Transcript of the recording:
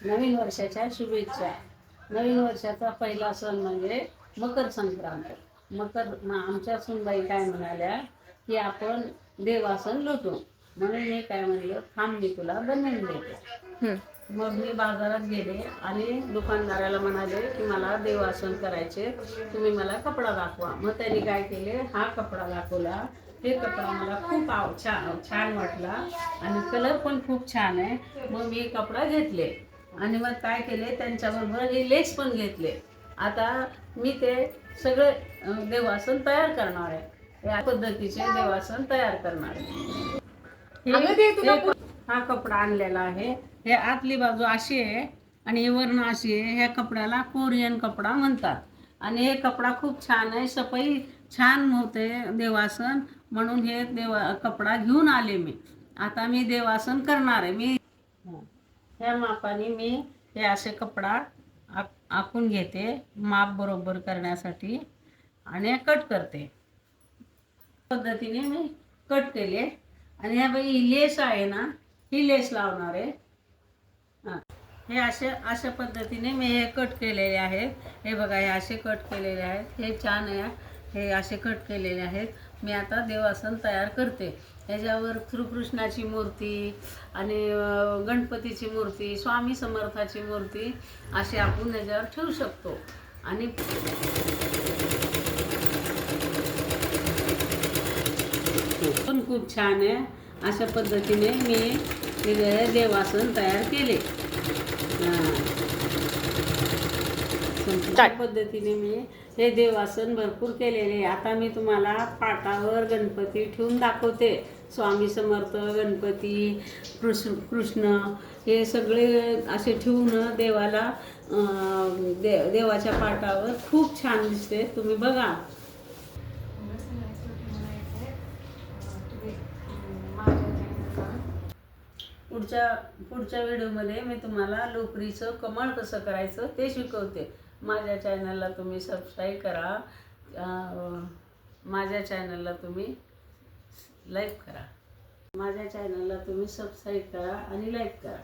नवीन वर्षाच्या शुभेच्छा. नवीन वर्षाचा पहिला सण म्हणजे मकर संक्रांत. मकर आमच्या सुनबाई काय म्हणाल्या की आपण देवासन लुटू. म्हणून मी काय म्हणलं थांब मी तुला बनवून देते. मग मी बाजारात गेले आणि दुकानदाराला म्हणाले की मला देवासन करायचे तुम्ही मला कपडा दाखवा. मग त्यांनी काय केले हा कपडा दाखवला. हे कपडा मला खूप आव छान छान वाटला आणि कलर पण खूप छान आहे. मग मी कपडा घेतले. आणि मग काय केले? त्यांच्याबरोबर हे लेस पण घेतले. आता मी ते सगळे देवासन तयार करणार आहे. या पद्धतीचे देवासन तयार करणार आहे. हे हा कपडा आणलेला आहे. हे आतली बाजू अशी आहे आणि हे वर्ण अशी आहे. ह्या कपड्याला कोरियन कपडा म्हणतात. आणि हे कपडा खूप छान आहे. सफाई छान होते देवासन. म्हणून हे देवा कपडा घेऊन आले मी. आता मी देवासन करणार आहे. मी ह्या मापाने मी हे असे कपडा आक आखून घेते माप बरोबर करण्यासाठी आणि कट करते. पद्धतीने मी कट केले. आणि ह्या बाई ही लेस आहे ना ही लेस लावणार आहे. हां. हे असे अशा पद्धतीने मी हे कट केलेले आहेत. हे बघा हे असे कट केलेले आहेत. हे छान आहे. हे असे कट केलेले आहेत. मी आता देवासन तयार करते. ह्याच्यावर श्रीकृष्णाची मूर्ती आणि गणपतीची मूर्ती स्वामी समर्थाची मूर्ती अशी आपण ह्याच्यावर ठेवू शकतो. आणि पण खूप छान आहे. अशा पद्धतीने मी हे देवासन तयार केले. अशा पद्धतीने मी हे देवासन भरपूर केलेले. आता मी तुम्हाला पाटावर गणपती ठेवून दाखवते. स्वामी समर्थ गणपती कृष्ण कृष्ण हे सगळे असे ठेवून देवाला दे देवाच्या पाटावर खूप छान दिसते. तुम्ही बघा. पुढच्या पुढच्या व्हिडिओमध्ये मी तुम्हाला लोकरीचं कमळ कसं करायचं ते शिकवते. माझ्या चॅनलला तुम्ही सबस्क्राईब करा. माझ्या चॅनलला तुम्ही लाईक करा. माझ्या चॅनलला तुम्ही सबस्क्राईब करा आणि लाईक करा.